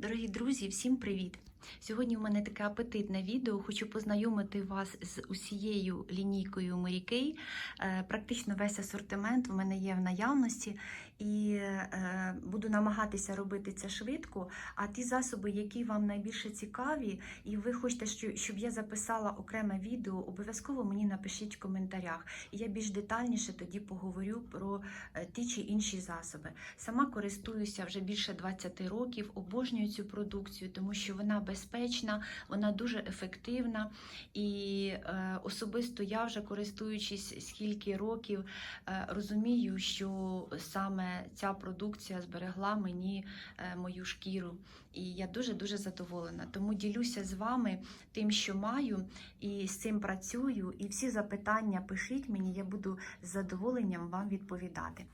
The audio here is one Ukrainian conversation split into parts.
Дорогі друзі, всім привіт! Сьогодні у мене таке апетитне відео. Хочу познайомити вас з усією лінійкою Mary Kay. Е, Практично весь асортимент в мене є в наявності, і е, буду намагатися робити це швидко. А ті засоби, які вам найбільше цікаві, і ви хочете, щоб я записала окреме відео, обов'язково мені напишіть в коментарях. І я більш детальніше тоді поговорю про е, ті чи інші засоби. Сама користуюся вже більше 20 років, обожнюю цю продукцію, тому що вона безпечна, вона дуже ефективна. І е, особисто я вже користуючись скільки років, е, розумію, що саме ця продукція зберегла мені е, мою шкіру. І я дуже-дуже задоволена. Тому ділюся з вами тим, що маю, і з цим працюю. І всі запитання пишіть мені, я буду з задоволенням вам відповідати.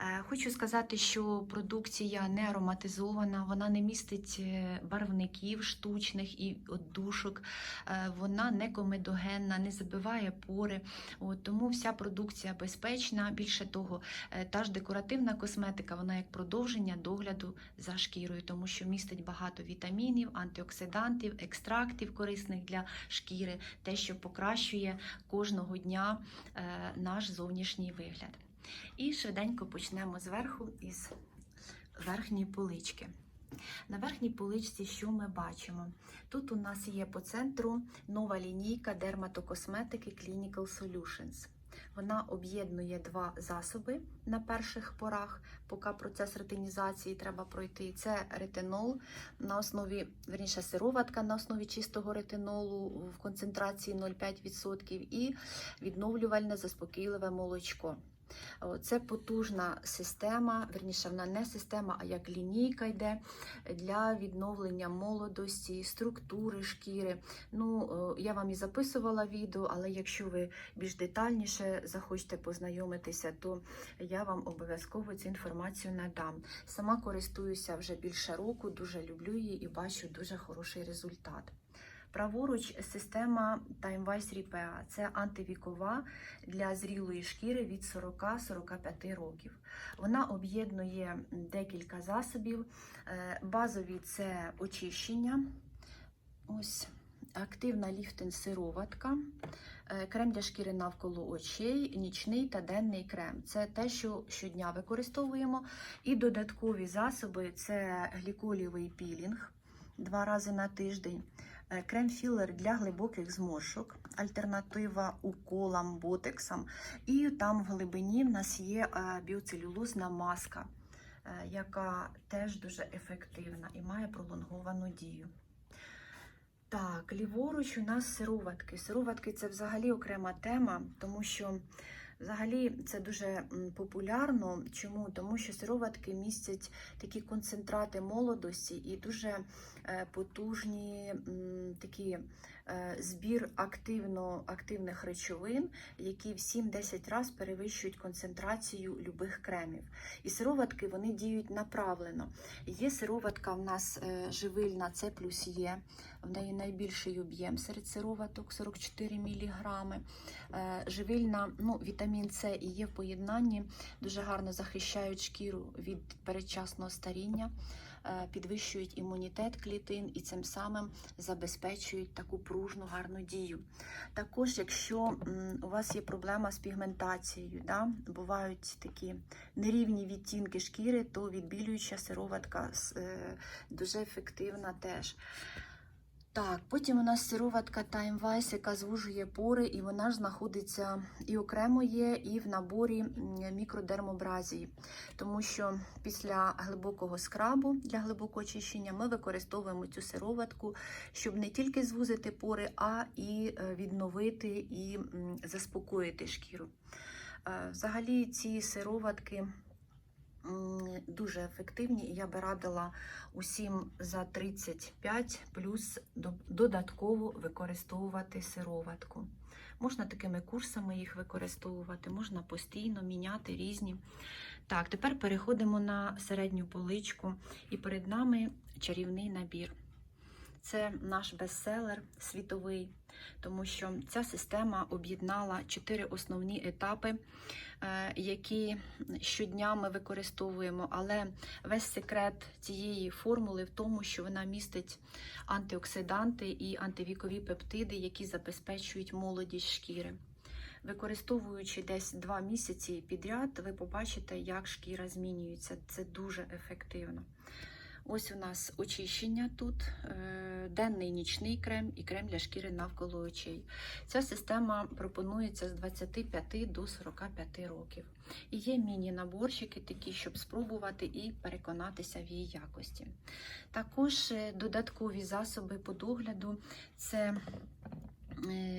Е, Хочу сказати, що продукція не ароматизована, вона не містить е, барвників штучних і оддушок, е, вона не комедогенна, не забиває пори. От, тому вся продукція безпечна. Більше того, та ж декоративна косметика, вона як продовження догляду за шкірою, тому що містить багато вітамінів, антиоксидантів, екстрактів корисних для шкіри, те, що покращує кожного дня наш зовнішній вигляд. І швиденько почнемо зверху із верхньої полички. На верхній поличці що ми бачимо? Тут у нас є по центру нова лінійка дерматокосметики Clinical Solutions. Вона об'єднує два засоби на перших порах, поки процес ретинізації треба пройти. Це ретинол на основі, верніше, сироватка на основі чистого ретинолу в концентрації 0,5% і відновлювальне заспокійливе молочко. Це потужна система, верніше, вона не система, а як лінійка йде для відновлення молодості, структури шкіри. Ну, я вам і записувала відео, але якщо ви більш детальніше захочете познайомитися, то я вам обов'язково цю інформацію надам. Сама користуюся вже більше року, дуже люблю її і бачу дуже хороший результат. Праворуч система TimeWise Repair. Це антивікова для зрілої шкіри від 40-45 років. Вона об'єднує декілька засобів. Е, Базові це очищення, ось активна ліфтинг-сироватка, е, крем для шкіри навколо очей, нічний та денний крем. Це те, що щодня використовуємо. І додаткові засоби це гліколівий пілінг два рази на тиждень. Е, Крем-філер для глибоких зморшок, альтернатива уколам, ботексам. І там в глибині в нас є е, біоцелюлозна маска, е, яка теж дуже ефективна і має пролонговану дію. Так, ліворуч у нас сироватки. Сироватки це взагалі окрема тема, тому що взагалі це дуже популярно. Чому? Тому що сироватки містять такі концентрати молодості і дуже е, потужні такі збір активно, активних речовин, які в 7-10 разів перевищують концентрацію любих кремів. І сироватки вони діють направлено. Є сироватка в нас е, живильна, це плюс є. В неї найбільший об'єм серед сироваток 44 мг. Живильна, ну, вітамін С і є в поєднанні, дуже гарно захищають шкіру від передчасного старіння, е, підвищують імунітет клітин і цим самим забезпечують таку пружну гарну дію. Також, якщо у вас є проблема з пігментацією, да, бувають такі нерівні відтінки шкіри, то відбілююча сироватка е, дуже ефективна теж. Так, потім у нас сироватка Time Vice, яка звужує пори, і вона ж знаходиться і окремо є, і в наборі мікродермобразії. Тому що після глибокого скрабу для глибокого очищення ми використовуємо цю сироватку, щоб не тільки звузити пори, а і е, відновити і заспокоїти шкіру. Е, Взагалі ці сироватки дуже ефективні, і я би радила усім за 35 плюс додатково використовувати сироватку. Можна такими курсами їх використовувати, можна постійно міняти різні. Так, тепер переходимо на середню поличку, і перед нами чарівний набір. Це наш бестселер світовий, тому що ця система об'єднала чотири основні етапи, е, які щодня ми використовуємо. Але весь секрет цієї формули в тому, що вона містить антиоксиданти і антивікові пептиди, які забезпечують молодість шкіри. Використовуючи десь два місяці підряд, ви побачите, як шкіра змінюється. Це дуже ефективно. Ось у нас очищення тут, е, денний нічний крем і крем для шкіри навколо очей. Ця система пропонується з 25 до 45 років. І є міні-наборчики такі, щоб спробувати і переконатися в її якості. Також е, додаткові засоби по догляду це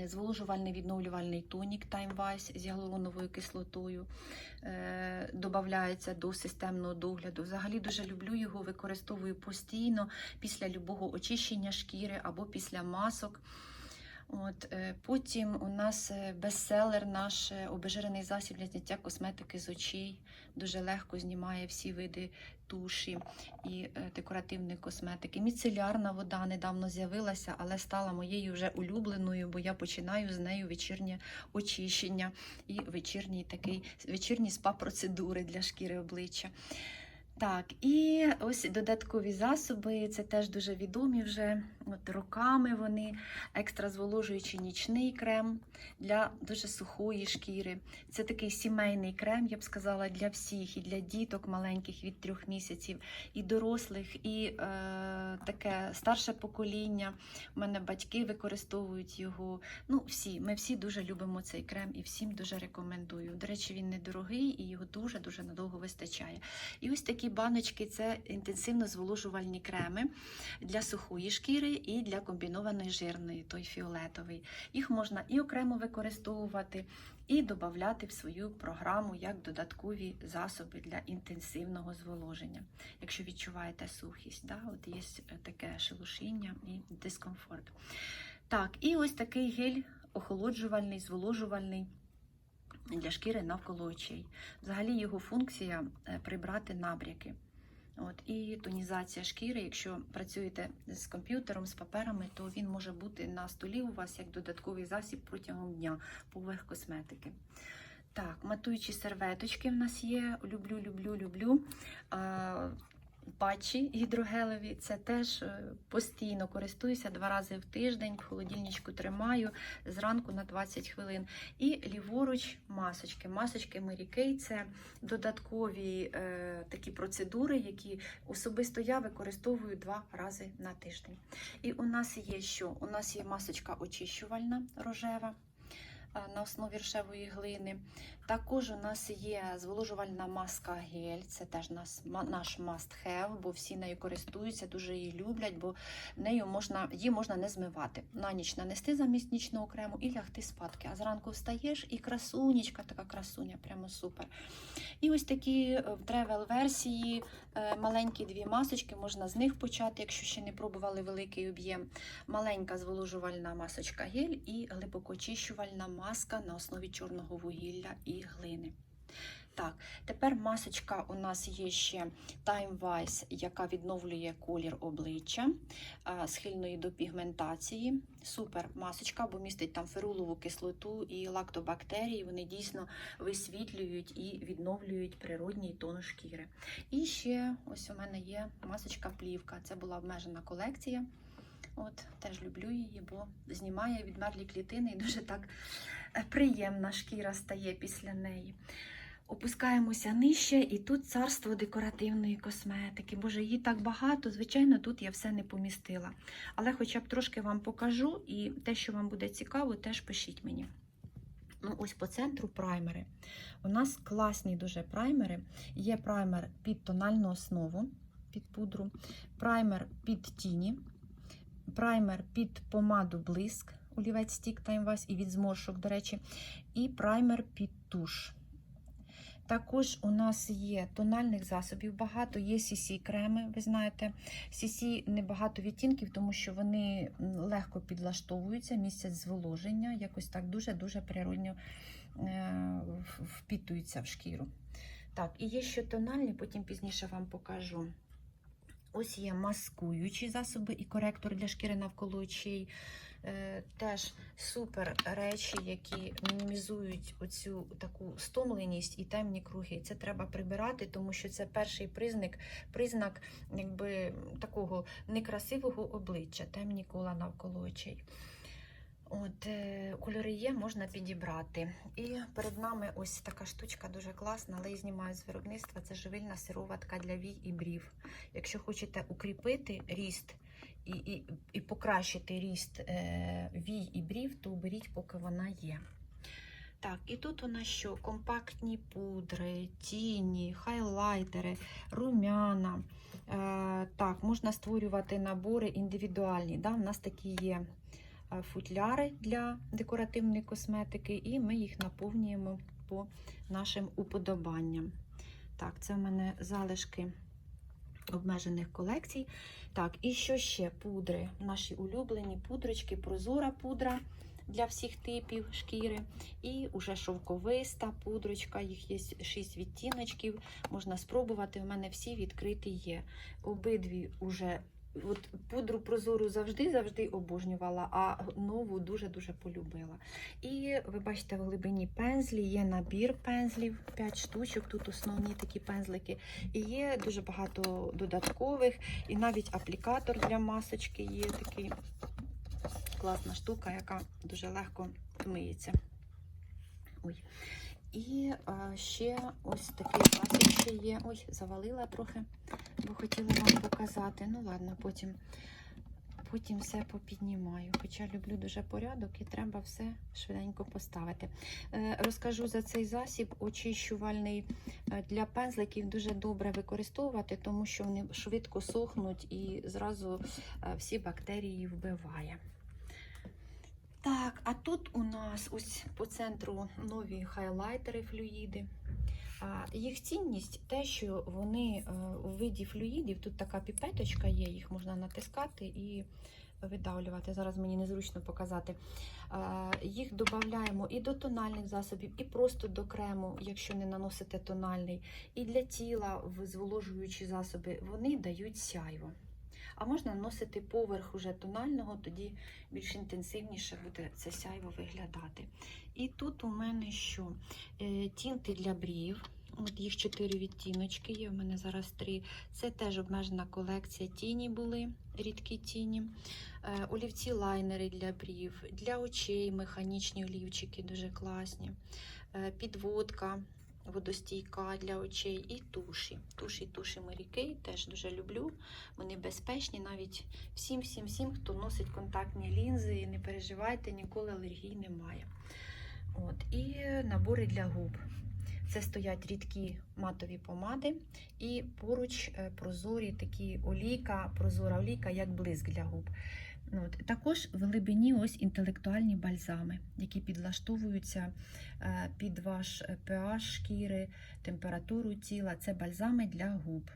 зволожувальний відновлювальний тонік таймвайс з гіалуроновою кислотою. Е, додається до системного догляду. Взагалі дуже люблю його, використовую постійно після любого очищення шкіри або після масок. От, е, Потім у нас е, бестселер, наш е, обезжирений засіб для зняття косметики з очей. Дуже легко знімає всі види туші і декоративної косметики. Міцелярна вода недавно з'явилася, але стала моєю вже улюбленою, бо я починаю з нею вечірнє очищення і вечірній такий, вечірні спа-процедури для шкіри обличчя. Так, і ось додаткові засоби, це теж дуже відомі вже от роками вони екстра зволожуючий нічний крем для дуже сухої шкіри. Це такий сімейний крем, я б сказала, для всіх, і для діток маленьких від трьох місяців, і дорослих, і е, таке старше покоління. У мене батьки використовують його. Ну, всі, ми всі дуже любимо цей крем і всім дуже рекомендую. До речі, він недорогий і його дуже-дуже надовго вистачає. І ось такі баночки це інтенсивно зволожувальні креми для сухої шкіри і для комбінованої жирної, той фіолетовий. Їх можна і окремо використовувати, і додати в свою програму як додаткові засоби для інтенсивного зволоження. Якщо відчуваєте сухість, да, от є таке шелушіння і дискомфорт. Так, і ось такий гель охолоджувальний, зволожувальний. Для шкіри навколо очей. Взагалі його функція е, прибрати набряки. От, І тонізація шкіри, якщо працюєте з комп'ютером, з паперами, то він може бути на столі у вас як додатковий засіб протягом дня поверх косметики. Так, матуючі серветочки в нас є. Люблю, люблю, люблю. Патчі гідрогелеві, це теж е, постійно користуюся два рази в тиждень, в холодильничку тримаю зранку на 20 хвилин. І ліворуч масочки. Масочки Mary Kay – це додаткові е, такі процедури, які особисто я використовую два рази на тиждень. І у нас є що? У нас є масочка очищувальна рожева на основі ршевої глини. Також у нас є зволожувальна маска гель, це теж наш, наш must have, бо всі нею користуються, дуже її люблять, бо нею можна, її можна не змивати. На ніч нанести замість нічного крему і лягти спадки. А зранку встаєш і красунечка, така красуня, прямо супер. І ось такі в тревел-версії маленькі дві масочки, можна з них почати, якщо ще не пробували великий об'єм. Маленька зволожувальна масочка гель і глибокочищувальна маска на основі чорного вугілля і глини. Так, тепер масочка у нас є ще Time Wise, яка відновлює колір обличчя, схильної до пігментації. Супер масочка, бо містить там ферулову кислоту і лактобактерії. Вони дійсно висвітлюють і відновлюють природній тон шкіри. І ще ось у мене є масочка плівка. Це була обмежена колекція. От, Теж люблю її, бо знімає відмерлі клітини і дуже так приємна шкіра стає після неї. Опускаємося нижче, і тут царство декоративної косметики. Боже, її так багато, звичайно, тут я все не помістила. Але хоча б трошки вам покажу, і те, що вам буде цікаво, теж пишіть мені. Ну, Ось по центру праймери. У нас класні дуже праймери. Є праймер під тональну основу, під пудру, праймер під тіні, праймер під помаду блиск олівець стік Time і від зморшок, до речі, і праймер під туш. Також у нас є тональних засобів багато, є cc креми ви знаєте, cc небагато відтінків, тому що вони легко підлаштовуються, місяць зволоження, якось так дуже-дуже природньо е, впітуються в шкіру. Так, і є ще тональні, потім пізніше вам покажу. Ось є маскуючі засоби і коректор для шкіри навколо очей. Е, Теж супер речі, які мінімізують оцю таку стомленість і темні круги. Це треба прибирати, тому що це перший признак, признак якби, такого некрасивого обличчя, темні кола навколо очей. От, е, кольори є, можна підібрати. І перед нами ось така штучка дуже класна, але її знімаю з виробництва. Це живильна сироватка для вій і брів. Якщо хочете укріпити ріст і, і, і покращити ріст е, вій і брів, то беріть, поки вона є. Так, і тут у нас що? Компактні пудри, тіні, хайлайтери, румяна. Е, так, можна створювати набори індивідуальні. Да? У нас такі є футляри для декоративної косметики, і ми їх наповнюємо по нашим уподобанням. Так, це в мене залишки обмежених колекцій. Так, і що ще? Пудри. Наші улюблені пудрочки, прозора пудра для всіх типів шкіри. І уже шовковиста пудрочка, їх є 6 відтіночків. Можна спробувати. У мене всі відкриті є. Обидві уже. От пудру прозору завжди завжди обожнювала, а нову дуже-дуже полюбила. І ви бачите, в глибині пензлі є набір пензлів, 5 штучок. Тут основні такі пензлики. І є дуже багато додаткових, і навіть аплікатор для масочки є такий класна штука, яка дуже легко миється. І а, ще ось такий засіб ще є. Ой, завалила трохи, бо хотіла вам показати. Ну ладно, потім, потім все попіднімаю. Хоча люблю дуже порядок і треба все швиденько поставити. Е, розкажу за цей засіб очищувальний е, для пензликів дуже добре використовувати, тому що вони швидко сохнуть і зразу е, всі бактерії вбиває. Так, а тут у нас ось по центру нові хайлайтери флюїди. Їх цінність те, що вони е, у виді флюїдів, тут така піпеточка є, їх можна натискати і видавлювати. Зараз мені незручно показати. Їх додаємо і до тональних засобів, і просто до крему, якщо не наносите тональний, і для тіла в зволожуючі засоби вони дають сяйво. А можна наносити поверх уже тонального, тоді більш інтенсивніше буде це сяйво виглядати. І тут у мене що? Е, Тінти для брів. От їх чотири відтіночки є. У мене зараз три. Це теж обмежена колекція. Тіні були, рідкі тіні. Е, Олівці лайнери для брів, для очей механічні олівчики дуже класні. Е, Підводка водостійка для очей і туші. Туші, туші Mary теж дуже люблю. Вони безпечні навіть всім, всім, всім, хто носить контактні лінзи, не переживайте, ніколи алергії немає. От, І набори для губ. Це стоять рідкі матові помади і поруч е, прозорі такі олійка, прозора олійка, як блиск для губ. Ну, От. Також в глибині ось інтелектуальні бальзами, які підлаштовуються е, під ваш pH шкіри, температуру тіла. Це бальзами для губ.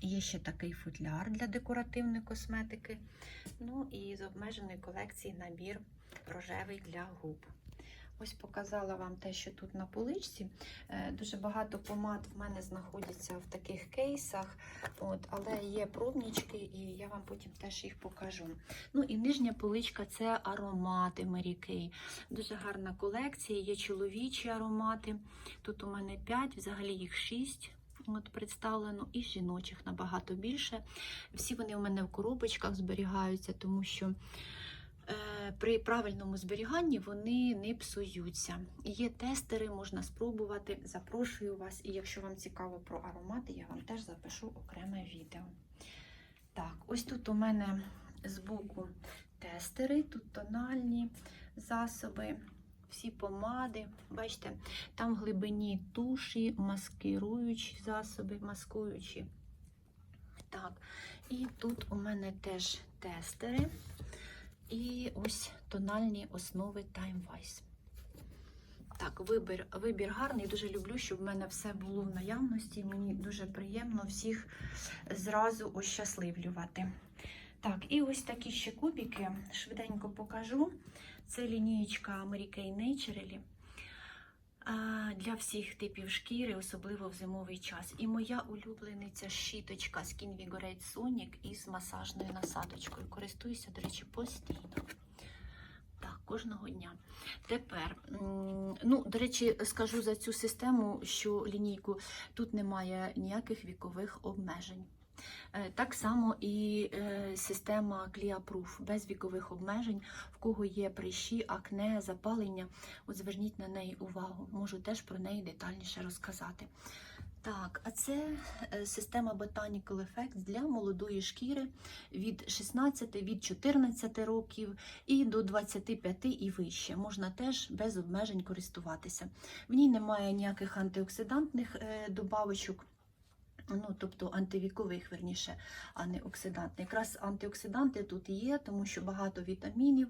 Є ще такий футляр для декоративної косметики. Ну і з обмеженої колекції набір рожевий для губ. Ось показала вам те, що тут на поличці. Е, Дуже багато помад в мене знаходяться в таких кейсах, от, але є пробнічки, і я вам потім теж їх покажу. Ну і нижня поличка це аромати Kay. Дуже гарна колекція, є чоловічі аромати. Тут у мене 5, взагалі їх 6. От представлено і жіночих набагато більше. Всі вони у мене в коробочках зберігаються, тому що при правильному зберіганні вони не псуються. Є тестери, можна спробувати. Запрошую вас. І якщо вам цікаво про аромати, я вам теж запишу окреме відео. Так, ось тут у мене збоку тестери, тут тональні засоби, всі помади. Бачите, там в глибині туші, маскируючі засоби, маскуючі. Так, і тут у мене теж тестери. І ось тональні основи Time Wise. Так, вибір, вибір гарний. Дуже люблю, щоб в мене все було в наявності. Мені дуже приємно всіх зразу ощасливлювати. Так, і ось такі ще кубики. Швиденько покажу. Це лінієчка Mary Kay Naturally. Для всіх типів шкіри, особливо в зимовий час. І моя улюблениця щіточка Skin Vigorate Sonic із масажною насадочкою. Користуюся, до речі, постійно. Так, кожного дня. Тепер, ну, до речі, скажу за цю систему, що лінійку тут немає ніяких вікових обмежень. Е, Так само і е, система ClearProof без вікових обмежень, в кого є прищі, акне, запалення. От зверніть на неї увагу. Можу теж про неї детальніше розказати. Так, а це е, система Botanical Effects для молодої шкіри від 16, від 14 років і до 25 і вище. Можна теж без обмежень користуватися. В ній немає ніяких антиоксидантних добавочок. Ну, тобто антивікових, верніше, а не оксиданти. Якраз антиоксиданти тут є, тому що багато вітамінів,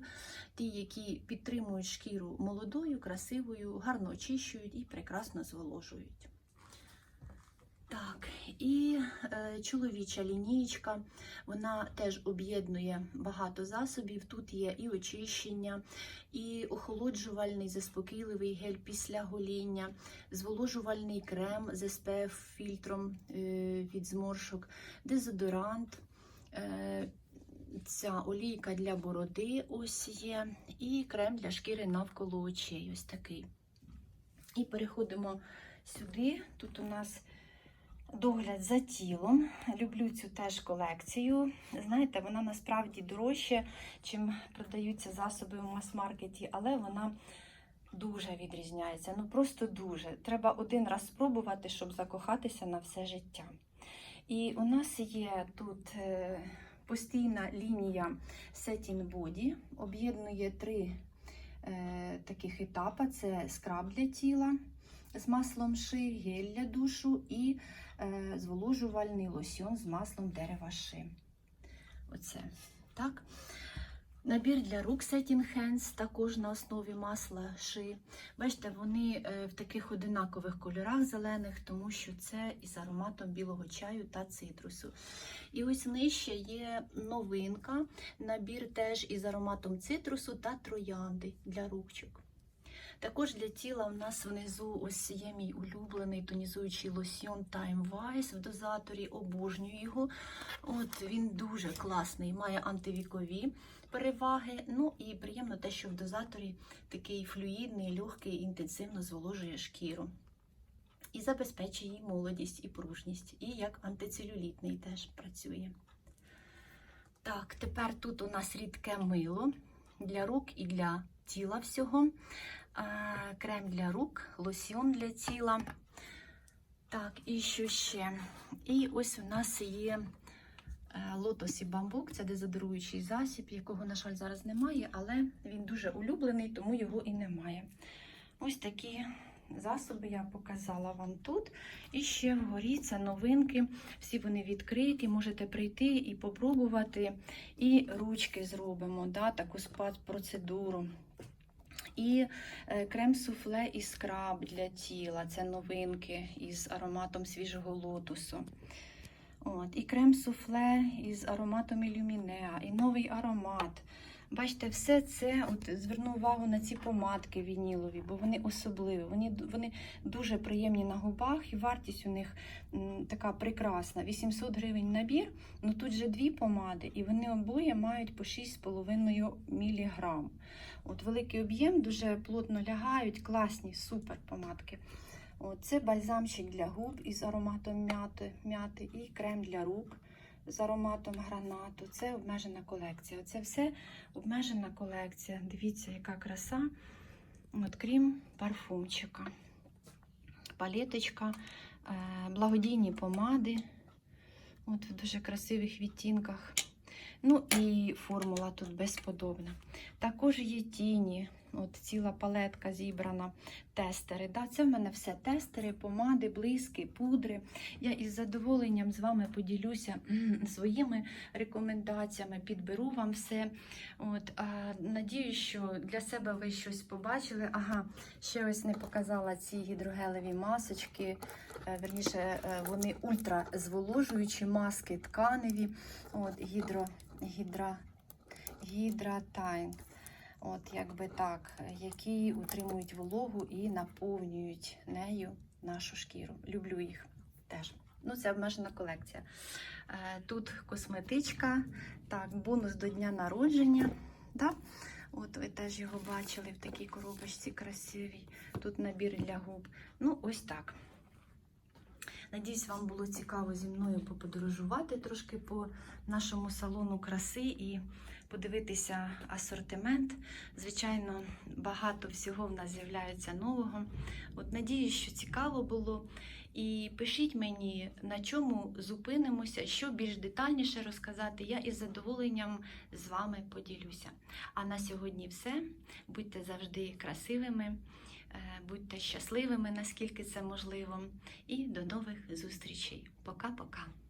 ті, які підтримують шкіру молодою, красивою, гарно очищують і прекрасно зволожують. Так, і е, чоловіча лінійка, вона теж об'єднує багато засобів. Тут є і очищення, і охолоджувальний заспокійливий гель після гоління, зволожувальний крем з SPF фільтром е, від зморшок, дезодорант. Е, Ця олійка для бороди ось є, і крем для шкіри навколо очей. Ось такий. І переходимо сюди. Тут у нас догляд за тілом. Люблю цю теж колекцію. Знаєте, вона насправді дорожча, чим продаються засоби в мас-маркеті, але вона дуже відрізняється. Ну просто дуже. Треба один раз спробувати, щоб закохатися на все життя. І у нас є тут е, постійна лінія Setting Body, об'єднує три е, таких етапи: це скраб для тіла з маслом ши, гель для душу і е, зволожувальний лосьон з маслом дерева ши. Оце. Так. Набір для рук Setting Hands також на основі масла ши. Бачите, вони е, в таких одинакових кольорах зелених, тому що це із ароматом білого чаю та цитрусу. І ось нижче є новинка, набір теж із ароматом цитрусу та троянди для ручок. Також для тіла в нас внизу ось є мій улюблений тонізуючий лосьйон Time Wise в дозаторі. Обожнюю його. От Він дуже класний, має антивікові переваги. Ну і приємно те, що в дозаторі такий флюїдний, легкий, інтенсивно зволожує шкіру. І забезпечує їй молодість і пружність. І як антицелюлітний теж працює. Так, тепер тут у нас рідке мило для рук і для тіла всього. Крем для рук, лосьон для тіла. Так, і що ще? І ось у нас є е, лотос і бамбук, це дезодоруючий засіб, якого, на жаль, зараз немає, але він дуже улюблений, тому його і немає. Ось такі засоби я показала вам тут. І ще вгорі це новинки. Всі вони відкриті, можете прийти і попробувати. І ручки зробимо, да, таку спа-процедуру. І е, крем-суфле і скраб для тіла. Це новинки із ароматом свіжого лотосу. От, І крем-суфле із ароматом ілюмінеа, і новий аромат. Бачите, все це от, зверну увагу на ці помадки вінілові, бо вони особливі. Вони, вони дуже приємні на губах, і вартість у них м, така прекрасна. 800 гривень набір. Ну тут же дві помади, і вони обоє мають по 6,5 мг. От Великий об'єм, дуже плотно лягають, класні, супер помадки. От, Це бальзамчик для губ із ароматом м'яти, м'яти і крем для рук з ароматом гранату. Це обмежена колекція. Це все обмежена колекція. Дивіться, яка краса. От, Крім парфумчика. Палеточка, е, благодійні помади. От В дуже красивих відтінках. Ну і формула тут безподобна. Також є тіні, от ціла палетка зібрана, тестери. Да, Це в мене все тестери, помади, блиски, пудри. Я із задоволенням з вами поділюся своїми рекомендаціями, підберу вам все. От, а, Надію, що для себе ви щось побачили. Ага, ще ось не показала ці гідрогелеві масочки. Е, Верніше, е, вони ультразволожуючі маски тканеві. От, гідро, гідра, гідратайн. От якби так, які утримують вологу і наповнюють нею нашу шкіру. Люблю їх теж. Ну, це обмежена колекція. Е, Тут косметичка, так, бонус до дня народження. Да? От ви теж його бачили в такій коробочці красивій. Тут набір для губ. Ну, ось так. Надіюсь, вам було цікаво зі мною поподорожувати трошки по нашому салону краси і подивитися асортимент. Звичайно, багато всього в нас з'являється нового. От надіюсь, що цікаво було. І пишіть мені, на чому зупинимося, що більш детальніше розказати. Я із задоволенням з вами поділюся. А на сьогодні все. Будьте завжди красивими, е, будьте щасливими, наскільки це можливо. І до нових зустрічей. Пока-пока.